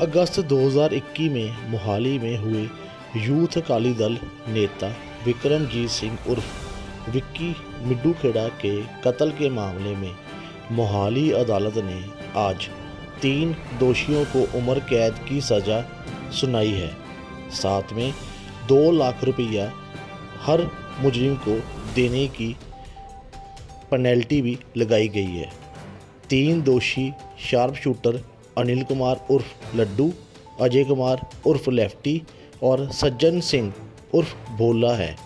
अगस्त 2021 में मोहाली में हुए यूथ अकाली दल नेता विक्रमजीत सिंह उर्फ़ विक्की मिड्डू खेड़ा के कत्ल के मामले में मोहाली अदालत ने आज तीन दोषियों को उम्र कैद की सज़ा सुनाई है। साथ में दो लाख रुपया हर मुजरिम को देने की पेनल्टी भी लगाई गई है। तीन दोषी शार्प शूटर अनिल कुमार उर्फ़ लड्डू, अजय कुमार उर्फ़ लेफ्टी और सज्जन सिंह उर्फ़ भोला है।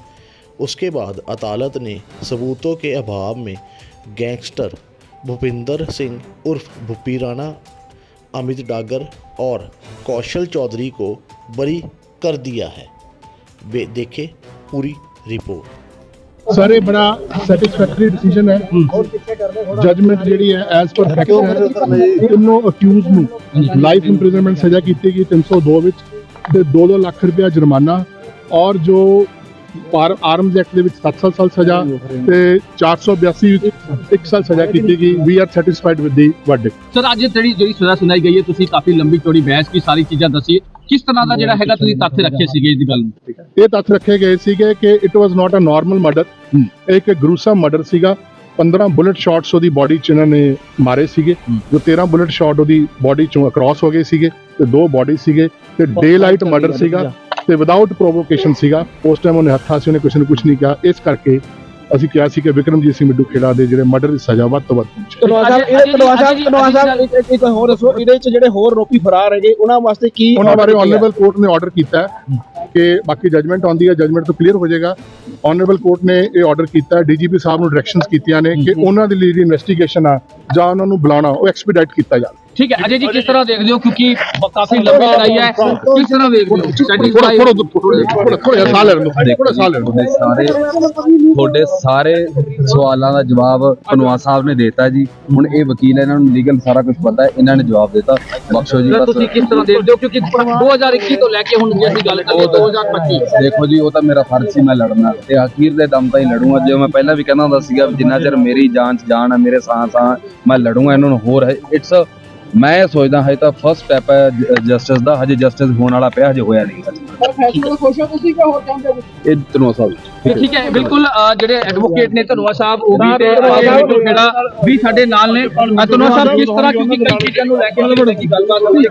उसके बाद अदालत ने सबूतों के अभाव में गैंगस्टर भूपिंदर सिंह उर्फ़ भूपी राणा, अमित डागर और कौशल चौधरी को बरी कर दिया है। वे देखे पूरी रिपोर्ट। ਸਰ ਇਹ ਬੜਾ ਸੈਟੀਸਫੈਕਟਰੀ ਡਿਸੀਜਨ ਹੈ। ਜਜਮੈਂਟ ਜਿਹੜੀ ਹੈ ਐਸ ਪਰ ਫੈਕਟ ਹੈ ਤਿੰਨੋਂ ਅਕਿਊਜ਼ ਨੂੰ ਲਾਈਫ ਇੰਪ੍ਰਿਜ਼ਨਮੈਂਟ ਸਜ਼ਾ ਕੀਤੀ ਗਈ 302 ਵਿੱਚ ਤੇ 2-2 ਲੱਖ ਰੁਪਇਆ ਜੁਰਮਾਨਾ ਔਰ ਜੋ ਪਾਰ ਆਰਮਜ਼ ਐਕਟ ਦੇ ਵਿੱਚ 7 ਸਾਲ ਸਜ਼ਾ ਤੇ 482 ਵਿੱਚ 1 ਸਾਲ ਸਜ਼ਾ ਕੀਤੀ ਗਈ। We are satisfied with the verdict sir ਅੱਜ ਜਿਹੜੀ ਜਿਹੜੀ ਸਜ਼ਾ ਸੁਣਾਈ ਗਈ ਹੈ ਤੁਸੀਂ ਕਾਫੀ ਲੰਬੀ ਚੌੜੀ ਬਹਿਸ ਕੀ ਸਾਰੀ ਚੀਜ਼ਾਂ ਦੱਸੀ। ਕਿਸ ਤਰ੍ਹਾਂ ਦਾ ਜਿਹੜਾ ਹੈਗਾ ਤੁਸੀਂ ਤੱਥ ਰੱਖੇ ਸੀਗੇ ਇਸ ਦੀ ਗੱਲ ਨੂੰ? ਇਹ ਤੱਥ ਰੱਖੇ ਗਏ ਸੀਗੇ ਕਿ it was not a normal murder ਇੱਕ ਗਰੂਸਮ ਮਰਡਰ ਸੀਗਾ। 15 ਬੁਲਟ ਸ਼ਾਟਸ ਉਹਦੀ ਬਾਡੀ 'ਚ ਇਹਨਾਂ ਨੇ ਮਾਰੇ ਸੀਗੇ। ਜੋ 13 ਬੁਲਟ ਸ਼ਾਟ ਉਹਦੀ ਬਾਡੀ 'ਚੋਂ ਅਕ੍ਰੋਸ ਹੋ ਗਏ ਸੀਗੇ ਤੇ ਦੋ ਬਾਡੀ ਸੀਗੇ ਤੇ ਡੇ ਲਾਈਟ ਮਰਡਰ ਸੀਗਾ ਤੇ ਵਿਦਆਊਟ ਪ੍ਰੋਵੋਕੇਸ਼ਨ ਸੀਗਾ। ਉਸ ਟਾਈਮ ਉਹਨੇ ਹੱਥਾਂ ਸੀ ਉਹਨੇ ਕੁਛ ਨੂੰ ਕੁਛ ਨਹੀਂ ਕਿਹਾ। ਇਸ ਕਰਕੇ ਅਸੀਂ ਕਿਹਾ ਸੀ ਕਿ ਵਿਕਰਮਜੀਤ ਸਿੰਘ ਮਿੱਡੂ ਖੇੜਾ ਦੇ ਜਿਹੜੇ ਮਰਡਰ ਦੀ ਸਜ਼ਾ ਵੱਧ ਤੋਂ ਵੱਧ ਪਹੁੰਚੇ। ਕਨਵਾ ਸਾਹਿਬ ਇਹਦੇ ਅਜੇ ਸਾਹਿਬ ਇੱਕ- ਹੋਰ ਦੱਸੋ ਇਹਦੇ ਵਿੱਚ ਜਿਹੜੇ ਹੋਰ ਰੋਪੀ ਫਰਾਰ ਹੈਗੇ ਉਹਨਾਂ ਵਾਸਤੇ ਕੀ ਉਹਨਾਂ ਬਾਰੇ ਆਨਰੇਬਲ ਕੋਰਟ ਨੇ ਆਰਡਰ ਕੀਤਾ ਹੈ। ਕਿ ਬਾਕੀ ਜਜਮੈਂਟ ਆਉਂਦੀ ਹੈ ਜਜਮੈਂਟ ਤੋਂ ਕਲੀਅਰ ਹੋ ਜਾਏਗਾ ਆਨਰੇਬਲ ਕੋਰਟ ਨੇ ਇਹ ਆਰਡਰ ਕੀਤਾ ਹੈ ਡੀਜੀਪੀ ਸਾਹਿਬ ਨੂੰ ਡਾਇਰੈਕਸ਼ਨਸ ਕੀਤੀਆਂ ਨੇ ਕਿ ਉਹਨਾਂ ਦੀ ਜਿਹੜੀ ਇਨਵੈਸਟੀਗੇਸ਼ਨ ਆ ਜਾਂ ਉਹਨਾਂ ਨੂੰ ਬੁਲਾਉਣਾ ਉਹ ਐਕਸਪੀਡਾਈਟ ਕੀਤਾ ਜਾਵੇ ਠੀਕ ਹੈ ਅਜੇ ਜੀ ਕਿਸ ਤਰ੍ਹਾਂ ਦੇਖਦੇ ਹੋ ਕਿਉਂਕਿ ਕਾਫੀ ਲੰਬੀ ਲੜਾਈ ਹੈ ਕਿਸ ਤਰ੍ਹਾਂ ਦੇਖਦੇ ਹੋ ਥੋੜਾ ਥੋੜਾ ਥੋੜਾ ਥੋੜਾ ਸਾਹ ਲੈਣ ਦਿਓ ਥੋੜਾ ਸਾਹ ਲੈਣ ਤੁਹਾਡੇ ਸਾਰੇ ਤੁਹਾਡੇ ਸਾਰੇ ਸਵਾਲਾਂ ਦਾ ਜਵਾਬ ਕਨਵਾ ਸਾਹਿਬ ਨੇ ਦਿੱਤਾ ਜੀ ਹੁਣ ਇਹ ਵਕੀਲ ਹੈ, ਇਹਨਾਂ ਨੂੰ ਲੀਗਲ ਸਾਰਾ ਕੁਝ ਪਤਾ ਹੈ ਇਹਨਾਂ ਨੇ ਜਵਾਬ ਦਿੱਤਾ ਬਖਸ਼ੋ ਜੀ ਤੁਸੀਂ ਕਿਸ ਤਰ੍ਹਾਂ ਦੇਖਦੇ ਹੋ ਕਿਉਂਕਿ 2021 ਤੋਂ ਲੈ ਕੇ ਹੁਣ ਜੇ ਅਸੀਂ ਗੱਲ ਕਰੀਏ 2025 ਦੇਖੋ ਜੀ ਉਹ ਤਾਂ ਮੇਰਾ ਫਰਜ਼ ਸੀ ਮੈਂ ਲੜਨਾ ਤੇ ਅਖੀਰ ਦੇ ਦਮ ਤਾਈਂ ਲੜੂੰਗਾ। ਜਿਵੇਂ ਮੈਂ ਪਹਿਲਾਂ ਵੀ ਕਹਿੰਦਾ ਹੁੰਦਾ ਸੀਗਾ ਜਿੰਨਾ ਚਿਰ ਮੇਰੀ ਜਾਨ ਚ ਜਾਨ ਹੈ ਮੇਰੇ ਸਾਹ ਸਾਹ ਮੈਂ ਲੜੂੰਗਾ ਇਹਨਾਂ ਨੂੰ ਹੋਰ ਇਟਸ ਮੈਂ ਸੋਚਦਾ ਹਜੇ ਤਾਂ ਫਸਟ ਸਟੈਪ ਹੈ ਜਸਟਿਸ ਦਾ। ਹਜੇ ਜਸਟਿਸ ਹੋਣ ਵਾਲਾ ਪਿਆ ਹਜੇ ਹੋਇਆ ਨਹੀਂ। ਪਰ ਫੈਸਲੇ ਤੋਂ ਖੁਸ਼ ਹੋ ਤੁਸੀਂ ਕਿ ਹੋਰ ਚਾਹੁੰਦੇ ਹੋ? ਇਹ ਤਨਵਾ ਸਾਹਿਬ। ਤੇ ਠੀਕ ਹੈ ਬਿਲਕੁਲ ਜਿਹੜੇ ਐਡਵੋਕੇਟ ਨੇ ਧਨਵਾ ਸਾਹਿਬ ਉਹ ਵੀ ਤੇ ਮਿੱਟੂ ਖੇੜਾ ਵੀ ਸਾਡੇ ਨਾਲ ਨੇ। ਧਨਵਾ ਸਾਹਿਬ ਕਿਸ ਤਰ੍ਹਾਂ ਕਿਉਂਕਿ ਕਈ ਚੀਜ਼ਾਂ ਨੂੰ ਲੈ ਕੇ ਗੱਲਬਾਤ ਹੋਈ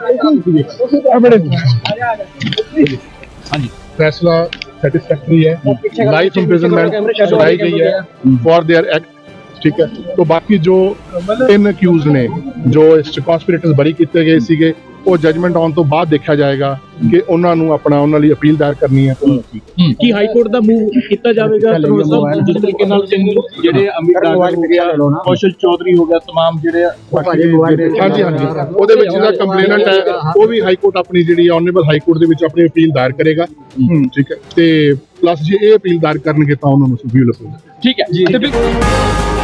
हाँ फैसला सेटिस्फैक्ट्री है। हाँ। लाइफ इम्प्रिजनमेंट गई है। फॉर देयर एक्ट ठीक है। तो बाकी जो इन अक्यूज ने जो कॉन्स्पिरेटर्स बरी किए गए सीगे ਉਹ ਜਜਮੈਂਟ ਆਉਣ ਤੋਂ ਬਾਅਦ ਦੇਖਿਆ ਜਾਏਗਾ ਕਿ ਉਹਨਾਂ ਨੂੰ ਆਪਣਾ ਉਹਨਾਂ ਲਈ ਅਪੀਲ ਦਾਇਰ ਕਰਨੀ ਹੈ ਕੀ ਹਾਈ ਕੋਰਟ ਦਾ ਮੂਵ ਕੀਤਾ ਜਾਵੇਗਾ ਧਨੋਆ ਸਾਹਿਬ ਜਿਸ ਤਰੀਕੇ ਨਾਲ ਸਿੰਘ ਜਿਹੜੇ ਅਮਿਤ ਡਾਗਰ ਹੋ ਗਿਆ ਕੌਸ਼ਲ ਚੌਧਰੀ ਹੋ ਗਿਆ तमाम ਜਿਹੜੇ ਹਾਂਜੀ ਹਾਂਜੀ ਉਹਦੇ ਵਿੱਚ ਜਿਹੜਾ ਕੰਪਲੇਨੈਂਟ ਹੈ ਉਹ ਵੀ ਹਾਈ ਕੋਰਟ ਆਪਣੀ ਜਿਹੜੀ ਆਨਰੇਬਲ ਹਾਈ ਕੋਰਟ ਦੇ ਵਿੱਚ ਆਪਣੀ ਅਪੀਲ ਦਾਇਰ ਕਰੇਗਾ ਠੀਕ ਹੈ ਤੇ ਪਲੱਸ ਜੇ ਇਹ ਅਪੀਲ ਦਾਇਰ ਕਰਨਗੇ ਤਾਂ ਉਹਨਾਂ ਨੂੰ ਵੀ ਅਪੀਲ ਠੀਕ ਹੈ ਤੇ ਬਿਲਕੁਲ